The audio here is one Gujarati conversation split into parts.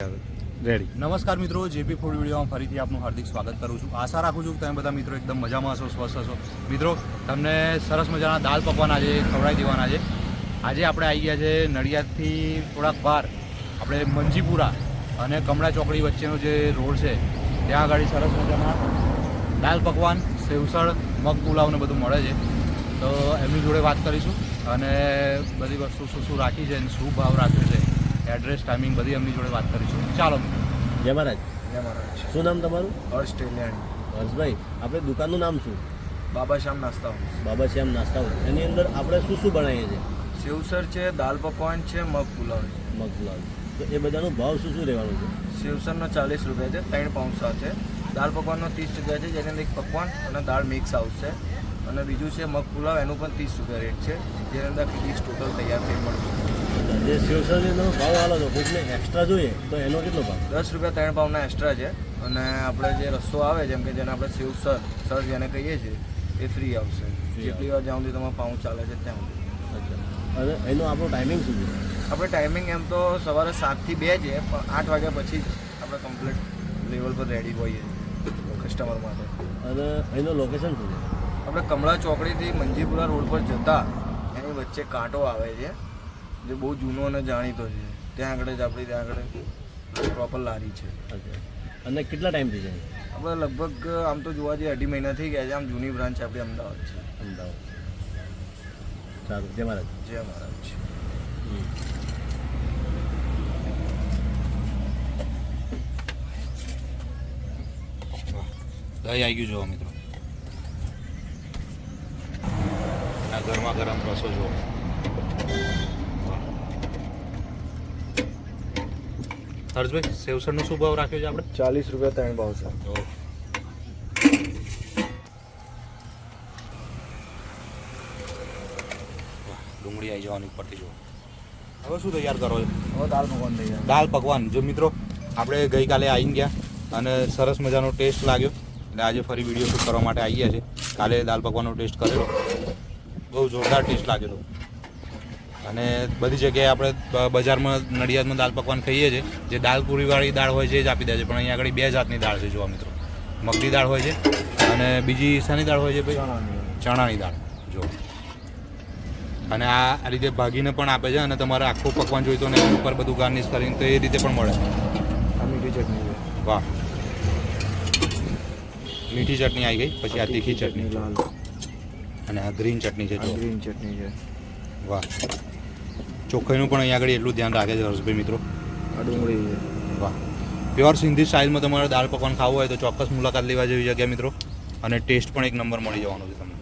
રેડી નમસ્કાર મિત્રો, જેપી ફૂડ વિડીયોમાં ફરીથી આપનું હાર્દિક સ્વાગત કરું છું. આશા રાખું છું કે તમે બધા મિત્રો એકદમ મજામાં હશો, સ્વસ્થ હશો. મિત્રો, તમને સરસ મજાના દાલ પકવાન આજે ખવડાવી દેવાના છે. આજે આપણે આવી ગયા છે નડિયાદથી થોડાક બહાર. આપણે મંજીપુરા અને કમળા ચોકડી વચ્ચેનો જે રોડ છે, ત્યાં આગળ સરસ મજાના દાલ પકવાન, સેવસળ, મગ પુલાવને બધું મળે છે. તો એમની જોડે વાત કરીશું અને બધી વસ્તુ શું શું રાખી છે અને શું ભાવ રાખ્યો છે. એડ્રેસ ટાઈમિંગ બધી એમની જોડે વાત કરીશું. ચાલો. જય મહારાજ. જય મહારાજ. શું નામ તમારું? હર્ષ ટેલિયાણી હર્ષભાઈ આપણે દુકાનનું નામ શું? બાબા શ્યામ નાસ્તા હાઉસ. બાબા શ્યામ નાસ્તા હાઉસ. એની અંદર આપણે શું શું બનાવીએ છીએ? સેવસર છે દાલ પકવાન છે મગ પુલાવ છે. મગ પુલાવ. તો એ બધાનો ભાવ શું શું રહેવાનું છે? સેવસરનો ચાલીસ રૂપિયા છે ત્રણ પાઉન્સા છે. દાળ પકવાનનો ત્રીસ રૂપિયા છે જેની અંદર એક પકવાન અને દાળ મિક્સ આવશે અને બીજું છે મગ પુલાવ એનું પણ ત્રીસ રૂપિયા રેટ છે જેની અંદર આખી ડીશ ટોટલ તૈયાર થઈ મળશે જે શિવસરની અંદર ભાવ આલો તો કોઈકને એક્સ્ટ્રા જોઈએ તો એનો કેટલો ભાવ? દસ રૂપિયા ત્રણ ભાવના એક્સ્ટ્રા છે. અને આપણે જે રસ્તો આવે જેમ કે જેને આપણે શિવ સર જેને કહીએ છીએ એ ફ્રી આવશે. જેટલી વાર જ્યાં સુધી તમારો પાઉં ચાલે છે ત્યાં સુધી. અને એનો આપણો ટાઈમિંગ શું છે? આપણે ટાઈમિંગ એમ તો સવારે સાતથી બે છે પણ આઠ વાગ્યા પછી જ આપણે કમ્પ્લીટ લેવલ પર રેડી હોઈએ કસ્ટમર માટે. અને એનું લોકેશન શું છે? આપણે કમળા ચોકડીથી મંજીપુરા રોડ પર જતા એની વચ્ચે કાંટો આવે છે. જે બહુ જૂનો અને જાણીતો છે. ત્યાં આગળ જ આપણી ત્યાં આગળ પ્રોપર લારી છે. અને કેટલા ટાઈમથી છે? આપણે લગભગ આમ તો જોવા જઈએ અઢી મહિના થઈ ગયા છે. આમ જૂની બ્રાન્ચ આપણી અમદાવાદ છે. અમદાવાદ. સારું. જય મહારાજ. જય મહારાજ. દહીં આવી ગયું જોવા મિત્રો. આ ગરમા ગરમ રસો જુઓ હર્ષભાઈ સેવસરનો શું ભાવ રાખ્યો છે આપણે? ચાલીસ રૂપિયા ત્રણ ભાવ છે. ડુંગળી આવી જવાની ઉપરથી જુઓ. હવે શું તૈયાર કરો છો? હવે દાલ પકવાન તૈયાર? દાલ પકવાન. જો મિત્રો આપણે ગઈકાલે આવીને ગયા અને સરસ મજાનો ટેસ્ટ લાગ્યો. એટલે આજે ફરી વીડિયો શૂટ કરવા માટે આવી ગયા છે. કાલે દાલ પકવાનનો ટેસ્ટ કરેલો. બહુ જોરદાર ટેસ્ટ લાગ્યો હતો. અને બધી જગ્યાએ આપણે બજારમાં નડિયાદમાં દાળ પકવાન ખાઈએ છીએ. જે દાળ પૂરીવાળી દાળ હોય છે એ જ આપી દે છે. પણ અહીંયા આગળ બે જાતની દાળ છે જોવા મિત્રો. મગની દાળ હોય છે અને બીજી શાની દાળ હોય છે ભાઈ? ચણાની. દાળ. જો. અને આ આ રીતે ભાગીને પણ આપે છે અને તમારે આખું પકવાન જોઈતો ને એની ઉપર બધું ગાર્નિશ કરીને તો એ રીતે પણ મળે. મીઠી ચટણી વાહ. મીઠી ચટણી આવી ગઈ. પછી આ તીખી ચટણી. લાલ. અને આ ગ્રીન ચટણી છે ગ્રીન ચટણી છે. વાહ. ચોખ્ખાઈનું પણ અહીંયા આગળ એટલું ધ્યાન રાખે છે હર્ષભાઈ મિત્રો. ડુંગળી વાહ. પ્યોર સિંધી સ્ટાઇલમાં તમારે દાળ પકવાન ખાવું હોય તો ચોક્કસ મુલાકાત લેવા જેવી જગ્યા મિત્રો. અને ટેસ્ટ પણ એક નંબર મળી જવાનો છે તમને.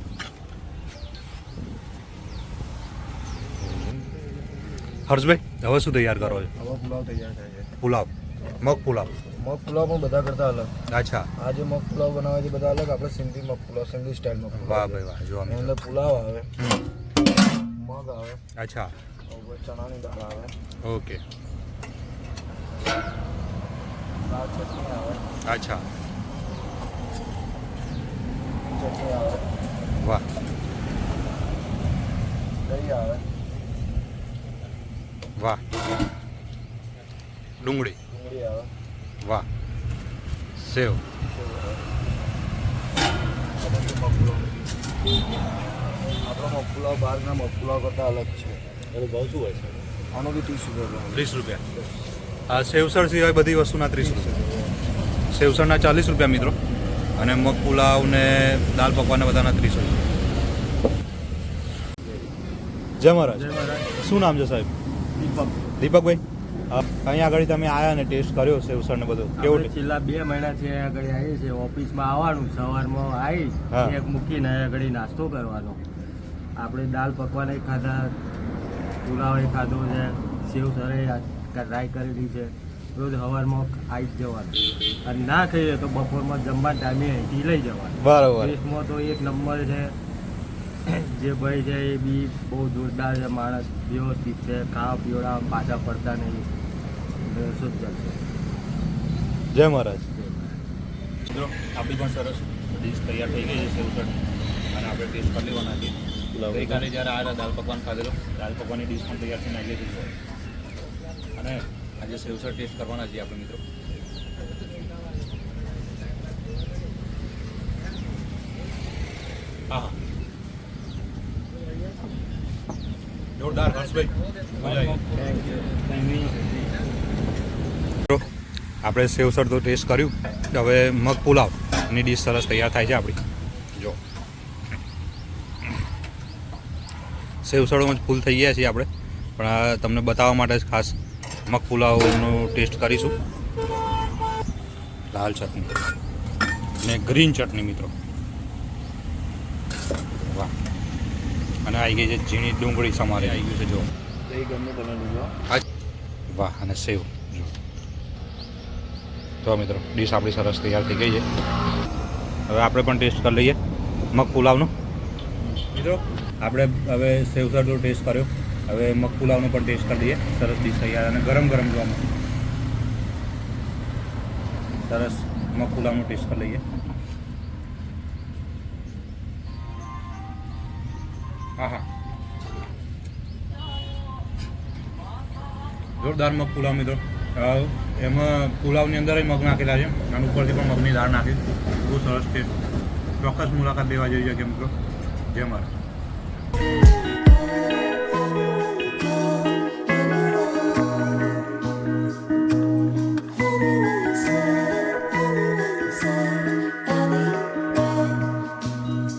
હર્ષભાઈ હવે શું તૈયાર કરો છો? હવે પુલાવ તૈયાર થાય છે. પુલાવ. મગ પુલાવ. મગ પુલાવ પણ બધા કરતા અલગ. અચ્છા. આ જે મગ પુલાવ બનાવે છે બધા અલગ આપણે સિંધી મગ પુલાવ સિંધી સ્ટાઇલમાં વાહ ભાઈ વાહ જો અંદર પુલાવ આવે મગ આવે. અચ્છા. ચણાની દાળ આવે ઓકે. આવે અચ્છા. આવે વાહ. દહીં આવે વાહ. ડુંગળી ડુંગળી આવે વાહ સેવ આપણો મગ બહારના કરતા કરતાં અલગ છે. એનો ભાવ શું હોય છે? આનો બી ત્રીસ રૂપિયા ત્રીસ રૂપિયા. આ સિવાય બધી વસ્તુના ત્રીસ રૂપિયા. સેવસરના ચાલીસ રૂપિયા મિત્રો. અને મગ પુલાવ ને દાલ પકવાન બધાના ત્રીસ રૂપિયા. જય મહારાજ. શું નામ છે સાહેબ? દીપક. દીપકભાઈ? અહીંયા આગળ તમે આવ્યા ને ટેસ્ટ કર્યો સેવસર ને બધું. કેવું છેલ્લા બે મહિના છે આગળ આવીએ છીએ. ઓફિસમાં આવવાનું સવારમાં આવી. એક મૂકીને આગળ નાસ્તો કરવાનો. આપણે દાલ પકવાન ખાધા પુલાવ એ ખાધો છે સેવ સરે ટ્રાય કરેલી છે રોજ સવારમાં આવી જ જવાનું. અને ના ખાઈએ તો બપોરમાં જમવા ટાઈમે અહીંથી લઈ જવાનું. બરાબર. ટેસ્ટમાં તો એક નંબર છે જે ભાઈ છે એ બી બહુ જોરદાર છે માણસ વ્યવસ્થિત છે ખાવા પીવડા પાછા પડતા નહીં. શું ચાલશે જય મહારાજ. મિત્રો આપણી પણ સરસ ડીશ તૈયાર થઈ ગઈ છે સેવસર અને આપણે ટેસ્ટ કરી લેવાના છે. પુલાવ ગઈકાલે જ્યારે આવ્યા દાલ પકવાન ખાધેલો દાલ પકવાનની ડીશ પણ તૈયાર થઈને આવી હતી. અને આજે સેવસર ટેસ્ટ કરવાના છીએ આપણે મિત્રો. હા જોરદાર, હર્ષભાઈ. આપણે સેવસર તો ટેસ્ટ કર્યું. હવે મગ પુલાવની ડીશ સરસ તૈયાર થાય છે આપણી જો સેવસળોમાં જ ફૂલ થઈ ગયા છીએ આપણે. પણ આ તમને બતાવવા માટે જ ખાસ મગ પુલાવનો ટેસ્ટ કરીશું. લાલ ચટણી. અને ગ્રીન ચટણી મિત્રો. વાહ. અને આવી ગઈ છે ઝીણી ડુંગળી સમારે આવી ગયું છે, જો. વાહ, અને સેવ, જો. તો મિત્રો, ડીશ આપણી સરસ તૈયાર થઈ ગઈ છે. હવે આપણે પણ ટેસ્ટ કરી લઈએ મગ પુલાવનો મિત્રો આપણે હવે સેવસરનો ટેસ્ટ કર્યો. હવે મગ પુલાવનો પણ ટેસ્ટ કરી લઈએ સરસ ડીશ તૈયાર અને ગરમ ગરમ જોવા મળે. સરસ મગ પુલાવનો ટેસ્ટ કરી લઈએ. હા હા. જોરદાર મગ પુલાવ મિત્રો. એમાં પુલાવની અંદર મગ નાખેલા છે. અને ઉપરથી પણ મગની દાળ નાખી. બહુ સરસ ટેસ્ટ ચોક્કસ મુલાકાત લેવા જેવી કે મિત્રો. જય મહારાજ